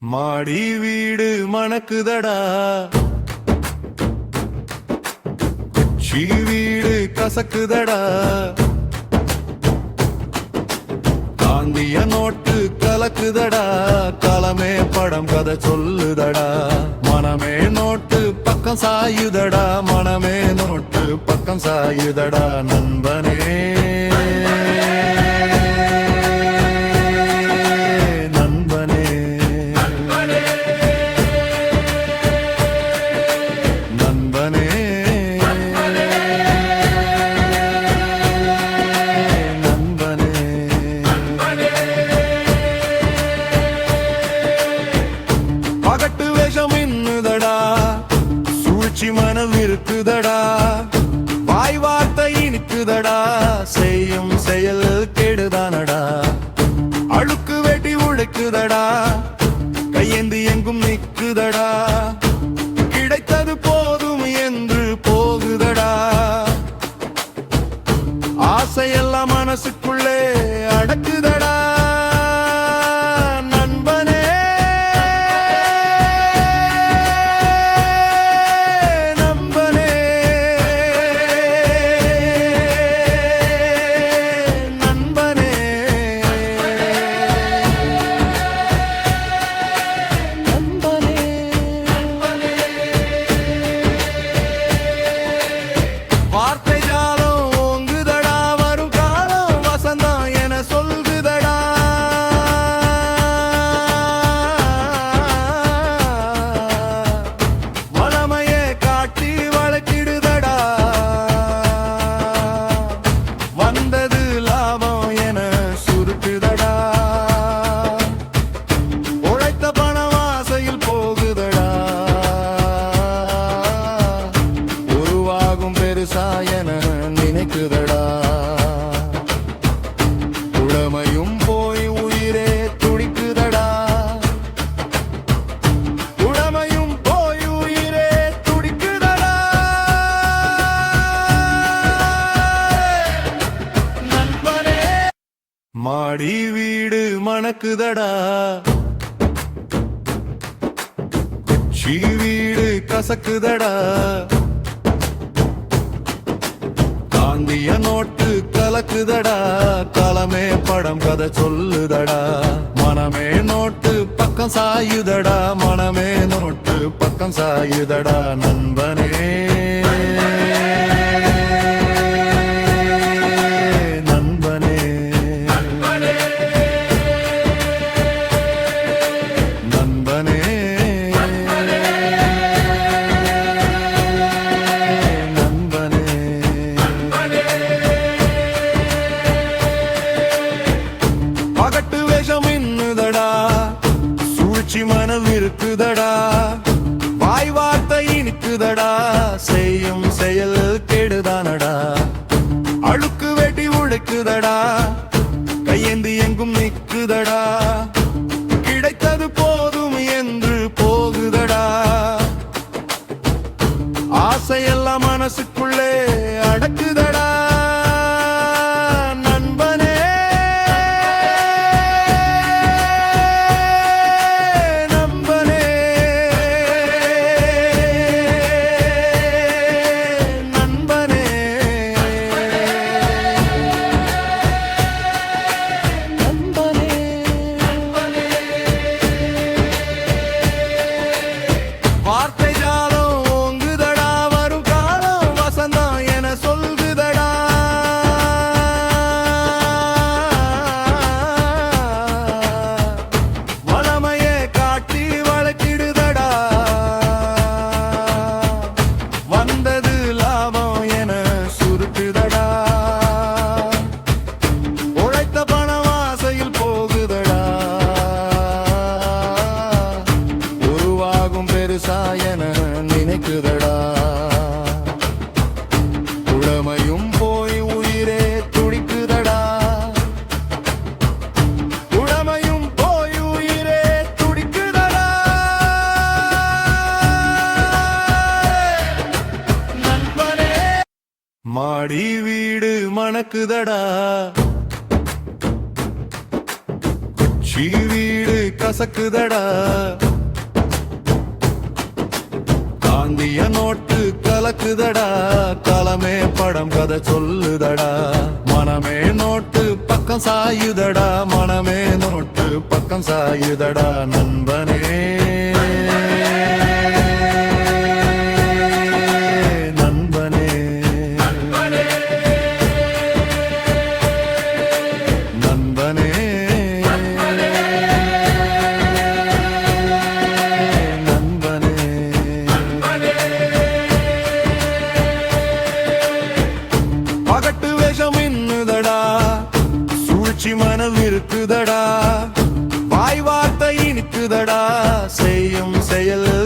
மாடி வீடு மணக்குதடா. சீ வீடு கசக்குதடா. காந்திய நோட்டு கலக்குதடா. தலைமே படம் கதை சொல்லுதடா. மனமே நோட்டு பக்கம் சாயுதடா. மனமே நோட்டு பக்கம் சாயுதடா நண்பனே. கேடுதானடா? அழுக்கு வெட்டி உழைக்குதடா கையேந்தி எங்கும் நிக்குதடா? கிடைத்தது போதும் என்று போகுதடா? ஆசையெல்லாம் மனசுக்குள்ளே அடக்குதடா? மாடி வீடு மணக்குதடா. சீ வீடு கசக்குதடா. காந்திய நோட்டு கலக்குதடா. களமே படம் கதை சொல்லுதடா. மனமே நோட்டு பக்கம் சாயுதடா. மனமே நோட்டு பக்கம் சாயுதடா நண்பனே. ஆசையெல்லாம் மனசுக்குள்ளே மாடி வீடு மணக்குதடா. குச்சி வீடு கசக்குதடா. காந்திய நோட்டு கலக்குதடா. களமே படம் கதை சொல்லுதடா. மனமே நோட்டு பக்கம் சாயுதடா. மனமே நோட்டு பக்கம் சாயுதடா நண்பனே. your love.